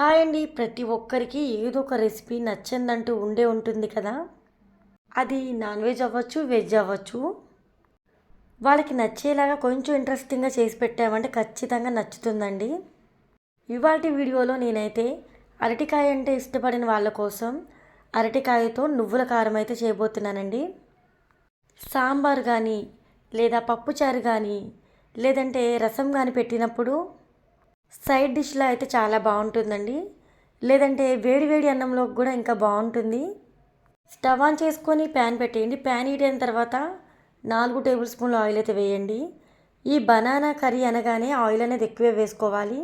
Hi అండి. ప్రతి ఒక్కరికి ఏదో ఒక రెసిపీ నచ్చిందంటూ ఉండే ఉంటుంది కదా? అది నాన్ వెజ్ అవ్వచ్చు వెజ్ అవ్వచ్చు. వాళ్ళకి నచ్చేలాగా కొంచెం ఇంట్రెస్టింగ్గా చేసి పెట్టామంటే ఖచ్చితంగా నచ్చుతుందండి. ఇవాళ వీడియోలో నేనైతే అరటికాయ అంటే ఇష్టపడిన వాళ్ళ కోసం అరటికాయతో నువ్వుల కారం అయితే చేయబోతున్నానండి. సాంబార్ కానీ లేదా పప్పుచారు కానీ లేదంటే రసం కానీ పెట్టినప్పుడు సైడ్ డిష్లో అయితే చాలా బాగుంటుందండి. లేదంటే వేడి వేడి అన్నంలో కూడా ఇంకా బాగుంటుంది. స్టవ్ ఆన్ చేసుకొని ప్యాన్ పెట్టేయండి. ప్యాన్ హీట్ అయిన తర్వాత నాలుగు టేబుల్ స్పూన్ల ఆయిల్ అయితే వేయండి. ఈ బనానా కర్రీ అనగానే ఆయిల్ అనేది ఎక్కువే వేసుకోవాలి.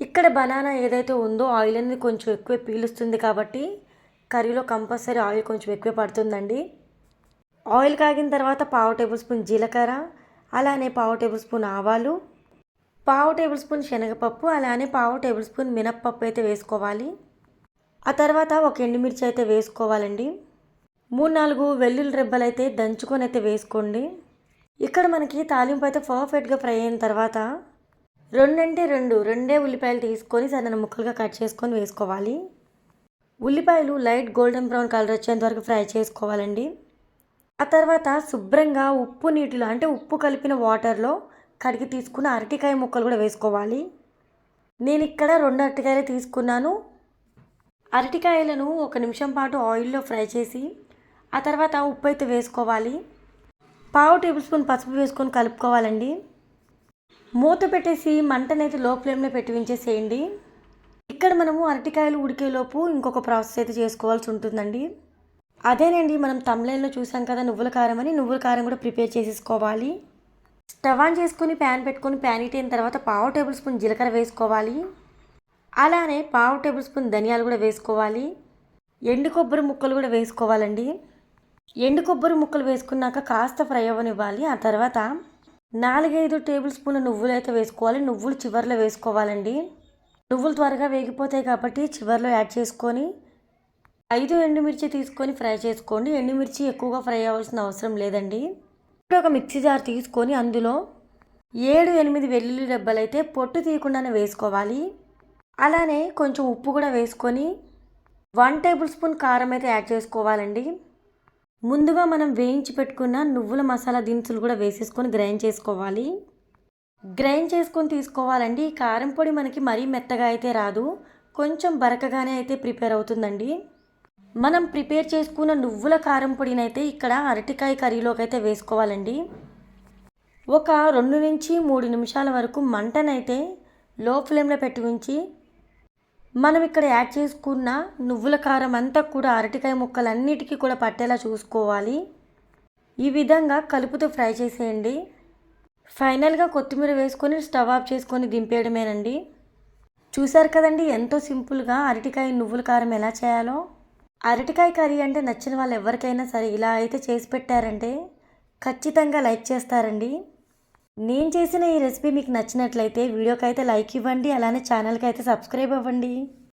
ఇక్కడ బనానా ఏదైతే ఉందో ఆయిల్ అనేది కొంచెం ఎక్కువ పీలుస్తుంది కాబట్టి కర్రీలో కంపల్సరీ ఆయిల్ కొంచెం ఎక్కువ పడుతుందండి. ఆయిల్ కాగిన తర్వాత పావు టేబుల్ స్పూన్ జీలకర్ర అలానే పావు టేబుల్ స్పూన్ ఆవాలు పావు టేబుల్ స్పూన్ శనగపప్పు అలానే పావు టేబుల్ స్పూన్ మినప్పప్పు అయితే వేసుకోవాలి. ఆ తర్వాత ఒక ఎండుమిర్చి అయితే వేసుకోవాలండి. మూడు నాలుగు వెల్లుల్లి రెబ్బలు అయితే దంచుకొని అయితే వేసుకోండి. ఇక్కడ మనకి తాలింపు అయితే పర్ఫెక్ట్గా ఫ్రై అయిన తర్వాత రెండంటే రెండు రెండే ఉల్లిపాయలు తీసుకొని సరైన ముక్కలుగా కట్ చేసుకొని వేసుకోవాలి. ఉల్లిపాయలు లైట్ గోల్డెన్ బ్రౌన్ కలర్ వచ్చేంత వరకు ఫ్రై చేసుకోవాలండి. ఆ తర్వాత శుభ్రంగా ఉప్పు నీటిలో అంటే ఉప్పు కలిపిన వాటర్లో కడిగి తీసుకున్న అరటికాయ ముక్కలు కూడా వేసుకోవాలి. నేను ఇక్కడ రెండు అరటికాయలు తీసుకున్నాను. అరటికాయలను ఒక నిమిషం పాటు ఆయిల్లో ఫ్రై చేసి ఆ తర్వాత ఉప్పు అయితే వేసుకోవాలి. పావు టేబుల్ స్పూన్ పసుపు వేసుకొని కలుపుకోవాలండి. మూత పెట్టేసి మంటనైతే లో ఫ్లేమ్లో పెట్టి ఉంచేసేయండి. ఇక్కడ మనము అరటికాయలు ఉడికేలోపు ఇంకొక ప్రాసెస్ అయితే చేసుకోవాల్సి ఉంటుందండి. అదేనండి మనం తమ్లైన్లో చూసాం కదా నువ్వుల కారం అని. నువ్వుల కారం కూడా ప్రిపేర్ చేసేసుకోవాలి. స్టవ్ ఆన్ చేసుకుని ప్యాన్ పెట్టుకొని ప్యాన్ ఇట్టిన అయిన తర్వాత పావు టేబుల్ స్పూన్ జీలకర్ర వేసుకోవాలి. అలానే పావు టేబుల్ స్పూన్ ధనియాలు కూడా వేసుకోవాలి. ఎండు కొబ్బరి ముక్కలు కూడా వేసుకోవాలండి. ఎండు కొబ్బరి ముక్కలు వేసుకున్నాక కాస్త ఫ్రై అవ్వనివ్వాలి. ఆ తర్వాత నాలుగైదు టేబుల్ స్పూన్ నువ్వులు అయితే వేసుకోవాలి. నువ్వులు చివరిలో వేసుకోవాలండి. నువ్వులు త్వరగా వేగిపోతాయి కాబట్టి చివరిలో యాడ్ చేసుకొని ఐదు ఎండుమిర్చి తీసుకొని ఫ్రై చేసుకోండి. ఎండుమిర్చి ఎక్కువగా ఫ్రై అవ్వాల్సిన అవసరం లేదండి. ఒక మిక్సీ జార్ తీసుకొని అందులో ఏడు ఎనిమిది వెల్లుల్లి డబ్బలైతే అయితే పొట్టు తీయకుండానే వేసుకోవాలి. అలానే కొంచెం ఉప్పు కూడా వేసుకొని వన్ టేబుల్ స్పూన్ కారం అయితే యాడ్ చేసుకోవాలండి. ముందుగా మనం వేయించి పెట్టుకున్న నువ్వుల మసాలా దినుసులు కూడా వేసేసుకొని గ్రైండ్ చేసుకోవాలి. గ్రైండ్ చేసుకొని తీసుకోవాలండి. ఈ కారం పొడి మనకి మరీ మెత్తగా అయితే రాదు. కొంచెం బరకగానే అయితే ప్రిపేర్ అవుతుందండి. మనం ప్రిపేర్ చేసుకున్న నువ్వుల కారం పొడినైతే ఇక్కడ అరటికాయ కర్రీలోకి అయితే వేసుకోవాలండి. ఒక రెండు నుంచి మూడు నిమిషాల వరకు మంటనైతే లో ఫ్లేమ్లో పెట్టి ఉంచి మనం ఇక్కడ యాడ్ చేసుకున్న నువ్వుల కారం అంతా కూడా అరటికాయ ముక్కలన్నిటికీ కూడా పట్టేలా చూసుకోవాలి. ఈ విధంగా కలుపుతో ఫ్రై చేసేయండి. ఫైనల్గా కొత్తిమీర వేసుకొని స్టవ్ ఆఫ్ చేసుకొని దింపేయడమేనండి. చూశారు కదండి ఎంతో సింపుల్గా అరటికాయ నువ్వుల కారం ఎలా చేయాలో? అరటికాయ కర్రీ అంటే నచ్చిన వాళ్ళు ఎవరికైనా సరే ఇలా అయితే చేసి పెట్టారంటే ఖచ్చితంగా లైక్ చేస్తారండి. నేను చేసిన ఈ రెసిపీ మీకు నచ్చినట్లయితే వీడియోకి అయితే లైక్ ఇవ్వండి అలానే ఛానల్కి అయితే సబ్స్క్రైబ్ అవ్వండి.